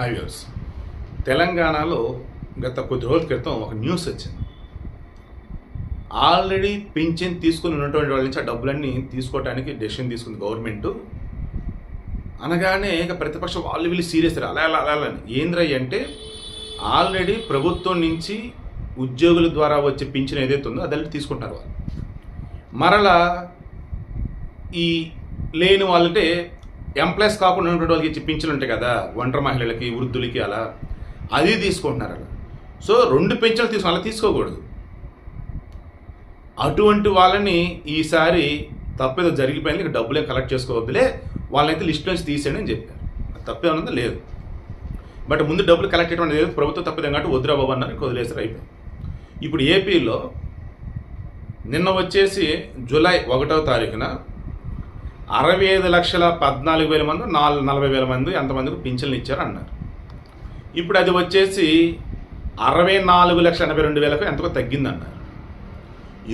Highways. తెలంగాణలో గత కొద్ది రోజుల క్రితం ఒక న్యూస్ వచ్చింది. ఆల్రెడీ పింఛన్ తీసుకుని ఉన్నటువంటి వాళ్ళ నుంచి ఆ డబ్బులన్నీ తీసుకోవడానికి డెసిషన్ తీసుకుంది గవర్నమెంట్. అనగానే ఇక ప్రతిపక్షం వాళ్ళు వీళ్ళు సీరియస్ అలా అలా అలా అని. ఏంద్రయ్య అంటే ఆల్రెడీ ప్రభుత్వం నుంచి ఉద్యోగుల ద్వారా వచ్చే పింఛన్ ఏదైతే ఉందో అదంటే తీసుకుంటారు వాళ్ళు. మరలా ఈ లేని వాళ్ళంటే ఎంప్లాయీస్ కాకుండా ఉన్నటువంటి వాళ్ళకి ఇచ్చే పింఛన్లు ఉంటాయి కదా ఒంటరి మహిళలకి వృద్ధులకి అలా అది తీసుకుంటున్నారు అలా. సో రెండు పింఛన్లు తీసుకుని అలా తీసుకోకూడదు. అటువంటి వాళ్ళని ఈసారి తప్పేదో జరిగిపోయింది ఇక కలెక్ట్ చేసుకోవద్దులే వాళ్ళైతే లిస్ట్ నుంచి తీసేయండి అని చెప్పారు. తప్పేమన్నది లేదు. బట్ ముందు డబ్బులు కలెక్ట్ చేయడం అనేది ప్రభుత్వం తప్పిదం కాబట్టి వద్దురా బాబు అన్నారు వదిలేసారు అయిపోయింది. ఇప్పుడు ఏపీలో నిన్న వచ్చేసి జూలై ఒకటవ తారీఖున అరవై ఐదు లక్షల పద్నాలుగు వేల మంది నాలుగు నలభై వేల మంది ఎంతమందికి పింఛన్లు ఇచ్చారు అన్నారు ఇప్పుడు అది వచ్చేసి అరవై నాలుగు లక్షల ఎనభై రెండు వేలకు ఎంతకో తగ్గిందన్నారు.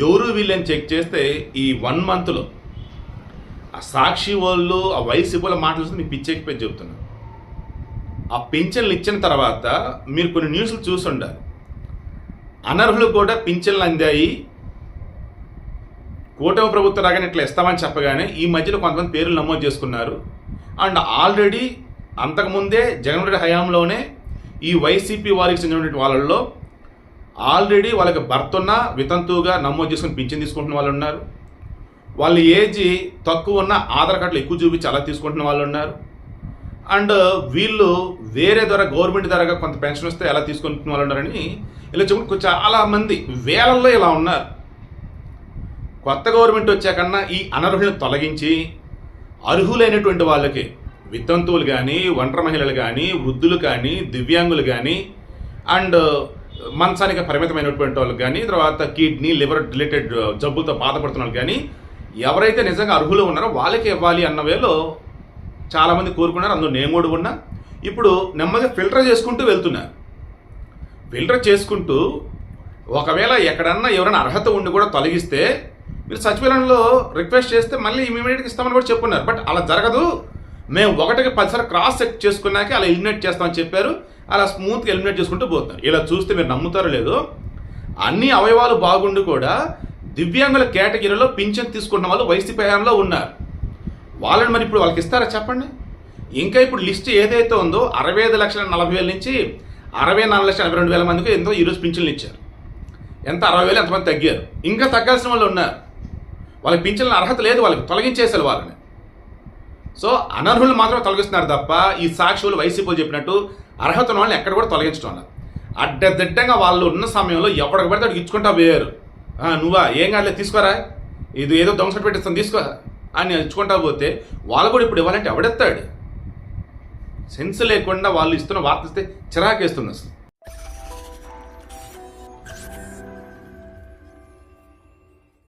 ఎవరు వీళ్ళని చెక్ చేస్తే ఈ వన్ మంత్లో ఆ సాక్షి వాళ్ళు ఆ వయసు వాళ్ళ మాటలు చూస్తే మీకు పిచ్చెక్కిపోయి చెబుతున్నారు. ఆ పింఛన్లు ఇచ్చిన తర్వాత మీరు కొన్ని న్యూస్లు చూసుండాలి అనర్హులు కూడా పింఛన్లు అందాయి కూటమి ప్రభుత్వం రాగానే ఇట్లా ఇస్తామని చెప్పగానే ఈ మధ్యలో కొంతమంది పేర్లు నమోదు చేసుకున్నారు. అండ్ ఆల్రెడీ అంతకుముందే జగన్ రెడ్డి హయాంలోనే ఈ వైసీపీ వారికి చెందినటువంటి వాళ్ళల్లో ఆల్రెడీ వాళ్ళకి భర్త ఉన్న వితంతువుగా నమోదు చేసుకుని పింఛన్ తీసుకుంటున్న వాళ్ళు ఉన్నారు. వాళ్ళ ఏజ్ తక్కువ ఉన్న ఆధార్ కార్డులు ఎక్కువ చూపించి అలా తీసుకుంటున్న వాళ్ళు ఉన్నారు. అండ్ వీళ్ళు వేరే ద్వారా గవర్నమెంట్ ద్వారా కొంత పెన్షన్ వస్తే ఎలా తీసుకుంటున్న వాళ్ళు ఉన్నారని ఇలా చెప్పుకుంటూ చాలా మంది వేలల్లో ఇలా ఉన్నారు. కొత్త గవర్నమెంట్ వచ్చాకన్నా ఈ అనర్హులను తొలగించి అర్హులైనటువంటి వాళ్ళకి వితంతువులు కానీ ఒంటరి మహిళలు కానీ వృద్ధులు కానీ దివ్యాంగులు కానీ అండ్ uh, మంచానికి పరిమితమైనటువంటి వాళ్ళకి కానీ తర్వాత కిడ్నీ లివర్ రిలేటెడ్ uh, జబ్బులతో బాధపడుతున్న వాళ్ళు కానీ ఎవరైతే నిజంగా అర్హులు ఉన్నారో వాళ్ళకి ఇవ్వాలి అన్న వేలో చాలామంది కోరుకున్నారు. అందులో నేను కూడా ఉన్నా. ఇప్పుడు నెమ్మదిగా ఫిల్టర్ చేసుకుంటూ వెళ్తున్నారు ఫిల్టర్ చేసుకుంటూ ఒకవేళ ఎక్కడన్నా ఎవరైనా అర్హత ఉండి కూడా తొలగిస్తే మీరు సచివాలయంలో రిక్వెస్ట్ చేస్తే మళ్ళీ ఇమీడియట్గా ఇస్తామని కూడా చెప్పున్నారు. బట్ అలా జరగదు. మేము ఒకటికి పదిసార్లు క్రాస్ చెక్ చేసుకున్నాక అలా ఎలిమినేట్ చేస్తామని చెప్పారు. అలా స్మూత్గా ఎలిమినేట్ చేసుకుంటూ పోతున్నారు. ఇలా చూస్తే మీరు నమ్ముతారో లేదో అన్ని అవయవాలు బాగుండి కూడా దివ్యాంగుల కేటగిరీలో పింఛన్ తీసుకున్న వాళ్ళు వైసీపీ హయాంలో ఉన్నారు. వాళ్ళని మరి ఇప్పుడు వాళ్ళకి ఇస్తారా చెప్పండి? ఇంకా ఇప్పుడు లిస్ట్ ఏదైతే ఉందో అరవై ఐదు లక్షల నలభై వేల నుంచి అరవై నాలుగు లక్షల నలభై రెండు వేల మందికి ఎంతో ఈరోజు పింఛన్లు ఇచ్చారు. ఎంత? అరవై వేలు ఎంతమంది తగ్గారు? ఇంకా తగ్గాల్సిన వాళ్ళు ఉన్నారు. వాళ్ళకి పింఛన్ల అర్హత లేదు వాళ్ళకి తొలగించేసారు వాళ్ళని. సో అనర్హులు మాత్రం తొలగిస్తున్నారు తప్ప ఈ సాక్షులు వైసీపీలు చెప్పినట్టు అర్హత ఉన్న వాళ్ళని ఎక్కడ కూడా తొలగించడం లేదు అడ్డదిడ్డంగా వాళ్ళు ఉన్న సమయంలో ఎవరికి పడితే ఇచ్చుకుంటా పోయారు. నువ్వా? ఏం కాదులే తీసుకోరా. ఇది ఏదో దొంగ పెట్టిస్తాను తీసుకో. అని ఇచ్చుకుంటా పోతే వాళ్ళు కూడా ఇప్పుడు ఇవ్వాలంటే ఎవడెత్తాడు? సెన్స్ లేకుండా వాళ్ళు ఇస్తున్న వార్త ఇస్తే చిరాకేస్తుంది అసలు.